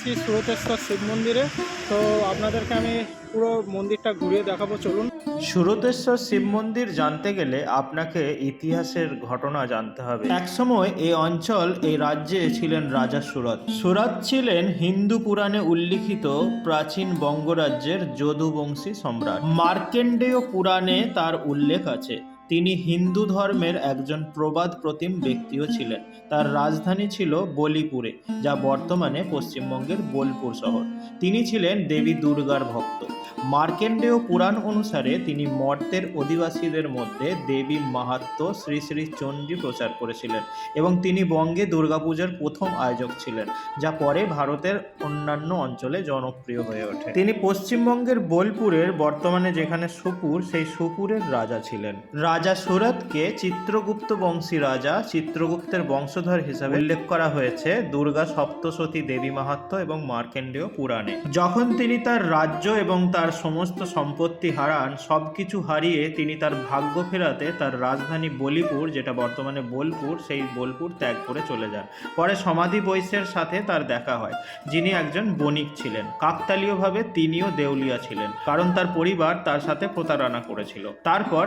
এসেছি সুরতেশ্বর শিব মন্দিরে। তো আপনাদেরকে আমি পুরো মন্দিরটা ঘুরিয়ে দেখাবো, চলুন। সুরতেশ্বর শিব মন্দির জানতে গেলে আপনাকে ইতিহাসের ঘটনা জানতে হবে। একসময় এই অঞ্চল এই রাজ্যে ছিলেন রাজা সুরত। সুরত ছিলেন হিন্দু পুরাণে উল্লিখিত প্রাচীন বঙ্গরাজ্যের যদুবংশী সম্রাট। মার্কেন্ডেয় পুরাণে তার উল্লেখ আছে। তিনি হিন্দু ধর্মের একজন প্রবাদ প্রতিম ব্যক্তিও ছিলেন। তার রাজধানী ছিল বলিপুরে, যা বর্তমানে পশ্চিমবঙ্গের বোলপুর শহর। তিনি ছিলেন দেবী দুর্গার ভক্ত। মার্কেন্ডেয় পুরাণ অনুসারে তিনি মর্তের অধিবাসীদের মধ্যে দেবী মাহাত্ম্য শ্রী শ্রী চণ্ডী প্রচার করেছিলেন এবং তিনি বঙ্গে দুর্গাপূজার প্রথম আয়োজক ছিলেন, যা পরে ভারতের অন্যান্য অঞ্চলে জনপ্রিয় হয়ে ওঠে। তিনি পশ্চিমবঙ্গের বোলপুরের বর্তমানে যেখানে সুপুর, সেই সুপুরের রাজা ছিলেন। রাজা সুরতকে চিত্রগুপ্ত বংশী রাজা, চিত্রগুপ্তের বংশধর হিসাবে উল্লেখ করা হয়েছে দুর্গা সপ্তসতী দেবী মাহাত্ম্য এবং মার্কেন্ডেয় পুরাণে। যখন তিনি তার রাজ্য এবং তার সমস্ত সম্পত্তি হারান, সবকিছু হারিয়ে তিনি তার ভাগ্য ফেরাতে তার রাজধানী বলিপুর, যেটা বর্তমানে বোলপুর, সেই বোলপুর ত্যাগ করে চলে যান। পরে সমাধি বৈশ্যের সাথে তার দেখা হয়। যিনি একজন বণিক ছিলেন। কাকতালীয়ভাবে তিনিও দেউলিয়া ছিলেন, কারণ তার পরিবার তার সাথে প্রতারণা করেছিল। তারপর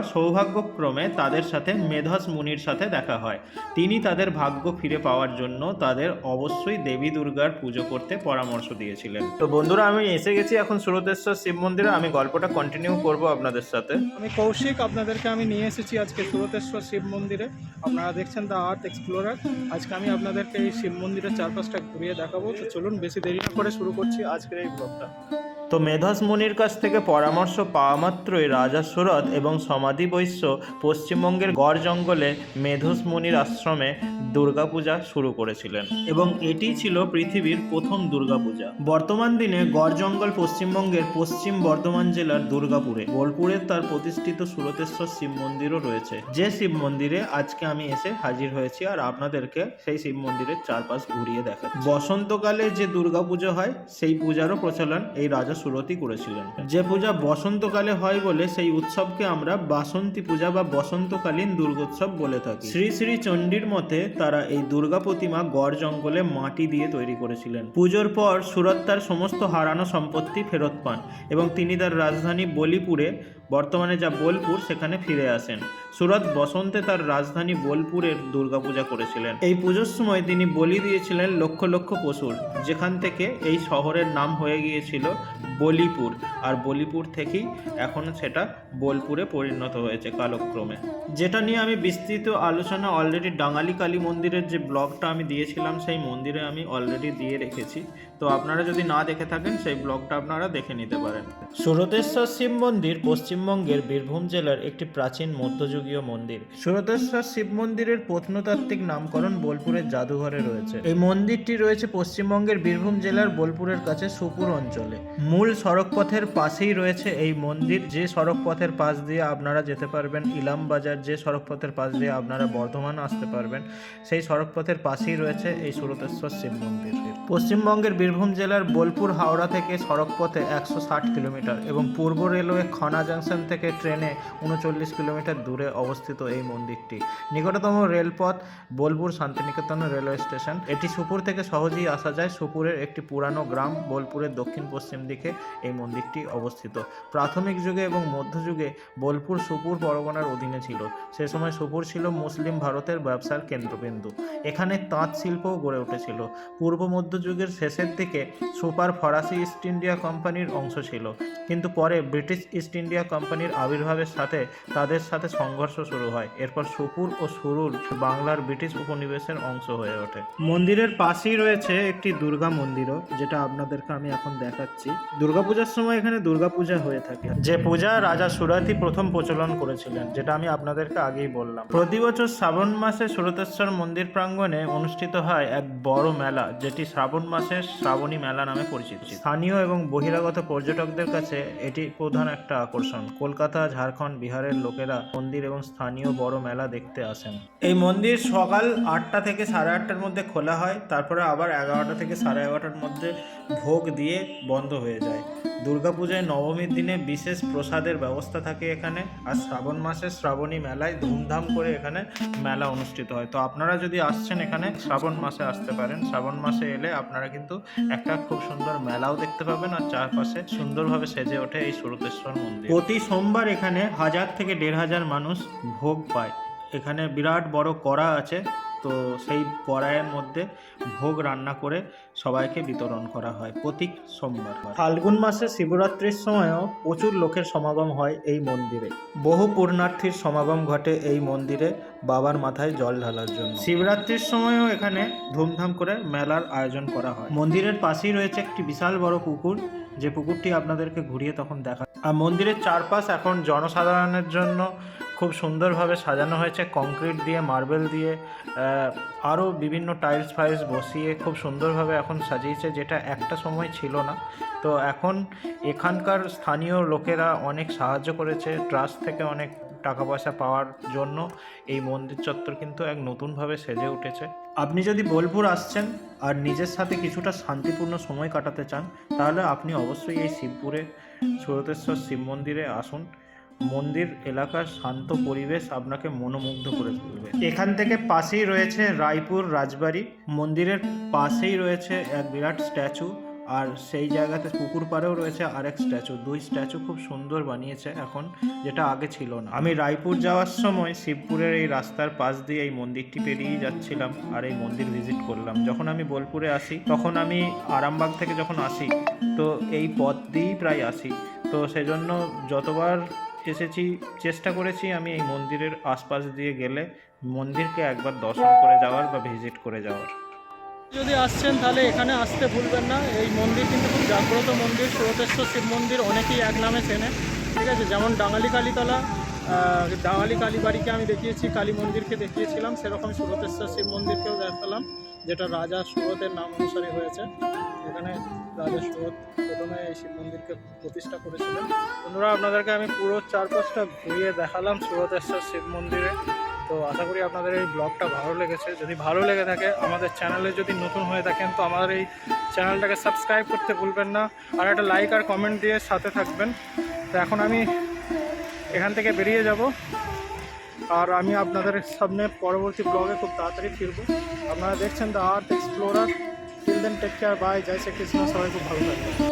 সৌভাগ্যক্রমে তাদের সাথে মেধস মুনির সাথে দেখা হয়। তিনি তাদের ভাগ্য ফিরে পাওয়ার জন্য তাদের অবশ্যই দেবী দুর্গার পুজো করতে পরামর্শ দিয়েছিলেন। তো বন্ধুরা আমি এসে গেছি এখন সুরতেশ্বর শিব মন্দিরে। আমি গল্পটা কন্টিনিউ করব আপনাদের সাথে। আমি কৌশিক আপনাদেরকে আমি নিয়ে এসেছি আজকে সুরতেশ্বর শিব মন্দিরে। আপনারা দেখছেন দ্য আর্থ এক্সপ্লোরার আজকে আমি আপনাদেরকে এই শিব মন্দিরের চারপাশটা ঘুরিয়ে দেখাবো। তো চলুন বেশি দেরি না করে শুরু করছি আজকের এই ব্লগটা। তো মেধস মুনির কাছ থেকে পরামর্শ পাওয়া মাত্রই রাজা সুরত এবং সমাধি বৈশ্য পশ্চিমবঙ্গের গড় জঙ্গলে মেধস মুনির আশ্রমে দুর্গাপূজা শুরু করেছিলেন। এবং এটি ছিল পৃথিবীর প্রথম দুর্গাপূজা। বর্তমান দিনে গড় জঙ্গল পশ্চিমবঙ্গের পশ্চিম বর্ধমান জেলার দুর্গাপুরে। বোলপুরে তার প্রতিষ্ঠিত সুরতেশ্বর শিব মন্দিরও রয়েছে। যে শিব মন্দিরে আজকে আমি এসে হাজির হয়েছি আর আপনাদেরকে সেই শিব মন্দিরের চারপাশ ঘুরিয়ে দেখা বসন্তকালে যে দুর্গাপুজো হয়, সেই পূজারও প্রচলন এই রাজা সুরতই করেছিলেন। যে পূজা বসন্তকালে হয় বলে সেই উৎসবকে আমরা বাসন্তী পূজা বা বসন্তকালীন দুর্গোৎসব বলে থাকি। শ্রী শ্রী চণ্ডীর মতে তারা এই দুর্গা প্রতিমা গড় জঙ্গলে মাটি দিয়ে তৈরি করেছিলেন। পুজোর পর সুরত তার সমস্ত হারানো সম্পত্তি ফেরত পান এবং তিনি তার রাজধানী বলিপুরে, বর্তমানে যা বোলপুর, সেখানে ফিরে আসেন। সুরত বসন্তে তার রাজধানী বোলপুরের দুর্গাপূজা করেছিলেন। এই পুজোর সময় তিনি বলি দিয়েছিলেন লক্ষ লক্ষ পশুর, যেখান থেকে এই শহরের নাম হয়ে গিয়েছিল বলিপুর। আর বলিপুর থেকেই এখন সেটা বোলপুরে পরিণত হয়েছে কালক্রমে। যেটা নিয়ে আমি বিস্তৃত আলোচনা অলরেডি ডাঙালি কালী মন্দিরের যে ব্লগটা আমি দিয়েছিলাম, সেই মন্দিরে আমি অলরেডি দিয়ে রেখেছি। তো আপনারা যদি না দেখে থাকেন, সেই ব্লগটা আপনারা দেখে নিতে পারেন। সুরতেশ্বর শিব মন্দির পশ্চিমবঙ্গের বীরভূম জেলার একটি প্রাচীন মধ্যযুগীয় মন্দির। সুরতেশ্বর শিব মন্দিরের প্রত্নতাত্ত্বিক নামকরণ বোলপুরের জাদুঘরে রয়েছে। এই মন্দিরটি রয়েছে পশ্চিমবঙ্গের বীরভূম জেলার বোলপুরের কাছে সুপুর অঞ্চলে। মূল সড়ক পথের পাশেই রয়েছে এই মন্দির। যে সড়ক পথের পাশ দিয়ে আপনারা যেতে পারবেন, ইলাম বাজার যে সড়ক পথের পাশ দিয়ে আপনারা বর্ধমান আসতে পারবেন, সেই সড়ক পথের পাশেই রয়েছে এই সুরতেশ্বর শিব মন্দির। পশ্চিমবঙ্গের বীরভূম জেলার বোলপুর হাওড়া থেকে সড়ক পথে একশো ষাট কিলোমিটার এবং পূর্ব রেলওয়ে খনা জাংশন থেকে ট্রেনে উনচল্লিশ কিলোমিটার দূরে অবস্থিত এই মন্দিরটি। নিকটতম রেলপথ বোলপুর শান্তিনিকেতন রেলওয়ে স্টেশন। এটি সুপুর থেকে সহজেই আসা যায়। সুপুরের একটি পুরানো গ্রাম বোলপুরের দক্ষিণ পশ্চিম দিকে। এই মন্দিরটি অবস্থিত। প্রাথমিক যুগে এবং মধ্যযুগে বোলপুর সুপুর পরগনার অধীনে ছিল। সে সময় সুপুর ছিল মুসলিম ভারতের ব্যবসার কেন্দ্রবিন্দু। এখানে তাঁত শিল্পও গড়ে উঠেছিল। পূর্ব মধ্যযুগের শেষের দিকে সুপার ফরাসি ইস্ট ইন্ডিয়া কোম্পানির অংশ ছিল। কিন্তু পরে ব্রিটিশ ইস্ট ইন্ডিয়া কোম্পানির আবির্ভাবের সাথে তাদের সাথে সংঘর্ষ শুরু হয়। এরপর সুপুর ও সুরুল বাংলার ব্রিটিশ উপনিবেশের অংশ হয়ে ওঠে। মন্দিরের পাশেই রয়েছে একটি দুর্গা মন্দিরও, যেটা আপনাদেরকে আমি এখন দেখাচ্ছি। দুর্গাপূজার সময় এখানে দুর্গাপূজা হয়ে থাকে। যে পূজা রাজা সুরাতি প্রথম প্রচলন করেছিলেন, যেটা আমি আপনাদেরকে আগেই বললাম। প্রতি বছর শ্রাবণ মাসে সুরতেশ্বর মন্দির প্রাঙ্গণে অনুষ্ঠিত হয় এক বড় মেলা, যেটি শ্রাবণ মাসের শ্রাবণী মেলা নামে পরিচিত। স্থানীয় এবং বহিরাগত পর্যটকদের কাছে এটি প্রধান একটা আকর্ষণ। কলকাতা, ঝাড়খণ্ড, বিহারের লোকেরা মন্দির এবং স্থানীয় বড় মেলা দেখতে আসেন। এই মন্দির সকাল আটটা থেকে সাড়ে আটটার মধ্যে খোলা হয়, তারপরে আবার এগারোটা থেকে সাড়ে এগারোটার মধ্যে ভোগ দিয়ে বন্ধ হয়ে যায়। যায়। দুর্গাপূজায় নবমীর দিনে বিশেষ প্রসাদের ব্যবস্থা থাকে এখানে, আর শ্রাবণ মাসে শ্রাবণী মেলায় ধুমধাম করে এখানে মেলা অনুষ্ঠিত হয়। তো আপনারা যদি আসছেন এখানে, শ্রাবণ মাসে আসতে পারেন। শ্রাবণ মাসে এলে আপনারা কিন্তু একটা খুব সুন্দর মেলাও দেখতে পাবেন, আর চারপাশে সুন্দরভাবে সেজে ওঠে এই সুরতেশ্বর মন্দির। প্রতি সোমবার এখানে হাজার থেকে দেড় হাজার মানুষ ভোগ পায়। এখানে বিরাট বড় কড়া আছে তো সেই কড়াইয়ের মধ্যে ভোগ রান্না করে সবাইকে বিতরণ করা হয় প্রতীক সোমবার। ফাল্গুন মাসে শিবরাত্রির সময়ও প্রচুর লোকের সমাগম হয় এই মন্দিরে। বহু পূর্ণার্থীর সমাগম ঘটে এই মন্দিরে বাবার মাথায় জল ঢালার জন্য। শিবরাত্রির সময়ও এখানে ধুমধাম করে মেলার আয়োজন করা হয়। মন্দিরের পাশেই রয়েছে একটি বিশাল বড় পুকুর। যে পুকুরটি আপনাদেরকে ঘুরিয়ে তখন দেখা আর মন্দিরের চারপাশ এখন জনসাধারণের জন্য খুব সুন্দরভাবে সাজানো হয়েছে কংক্রিট দিয়ে মার্বেল দিয়ে আরও বিভিন্ন টাইলস ফাইলস বসিয়ে খুব সুন্দরভাবে এখন সাজিয়েছে, যেটা একটা সময় ছিল না। তো এখন এখানকার স্থানীয় লোকেরা অনেক সাহায্য করেছে ট্রাস্ট থেকে অনেক টাকা পয়সা পাওয়ার জন্য। এই মন্দির চত্বর কিন্তু এক নতুনভাবে সেজে উঠেছে। আপনি যদি বোলপুর আসছেন আর নিজের সাথে কিছুটা শান্তিপূর্ণ সময় কাটাতে চান, তাহলে আপনি অবশ্যই এই শিবপুরে সুরতেশ্বর শিব মন্দিরে আসুন। মন্দির এলাকার শান্ত পরিবেশ আপনাকে মনোমুগ্ধ করে তুলবে। এখান থেকে পাশেই রয়েছে রায়পুর রাজবাড়ি। মন্দিরের পাশেই রয়েছে এক বিরাট স্ট্যাচু আর সেই জায়গাতে পুকুর পাড়েও রয়েছে আরেক স্ট্যাচু। দুই স্ট্যাচু খুব সুন্দর বানিয়েছে এখন, যেটা আগে ছিল না। আমি রায়পুর যাওয়ার সময় শিবপুরের এই রাস্তার পাশ দিয়ে এই মন্দিরটি পেরিয়েই যাচ্ছিলাম আর এই মন্দির ভিজিট করলাম। যখন আমি বোলপুরে আসি, তখন আমি আরামবাগ থেকে যখন আসি, তো এই পথ দিয়েই প্রায় আসি। তো সেজন্য যতবার এসেছি, চেষ্টা করেছি আমি এই মন্দিরের আশপাশ দিয়ে গেলে মন্দিরকে একবার দর্শন করে যাওয়ার বা ভিজিট করে যাওয়ার। যদি আসছেন তাহলে এখানে আসতে ভুলবেন না। এই মন্দির কিন্তু খুব জাগ্রত মন্দির, সুরতেশ্বর শিব মন্দির অনেকেই এক নামে চেনে। ঠিক আছে, যেমন ডাঙালি কালীতলা ডাঙালি কালীবাড়িকে আমি দেখিয়েছি, কালী মন্দিরকে দেখিয়েছিলাম, সেরকম সুরতেশ্বর শিব মন্দিরকেও দেখালাম। যেটা রাজা সুরতের নাম অনুসারে হয়েছে এখানে রাজা সুরত প্রথমে এই শিব মন্দিরকে প্রতিষ্ঠা করেছিলেন। বন্ধুরা, আপনাদেরকে আমি পুরো চারপাশটা ঘুরিয়ে দেখালাম সুরতেশ্বর শিব মন্দিরে। তো আশা করি আপনাদের এই ব্লগটা ভালো লেগেছে। যদি ভালো লেগে থাকে, আমাদের চ্যানেলে যদি নতুন হয়ে থাকেন, তো আমাদের এই চ্যানেলটাকে সাবস্ক্রাইব করতে ভুলবেন না। আর একটা লাইক আর কমেন্ট দিয়ে সাথে থাকবেন। তো এখন আমি এখান থেকে বেরিয়ে যাব। আর আমি আপনাদের সামনে পরবর্তী ব্লগে খুব তাড়াতাড়ি ফিরবো। আপনারা দেখছেন the earth explorer till then take care bye জয় শ্রী কৃষ্ণ সবাই খুব ভালো থাকবেন।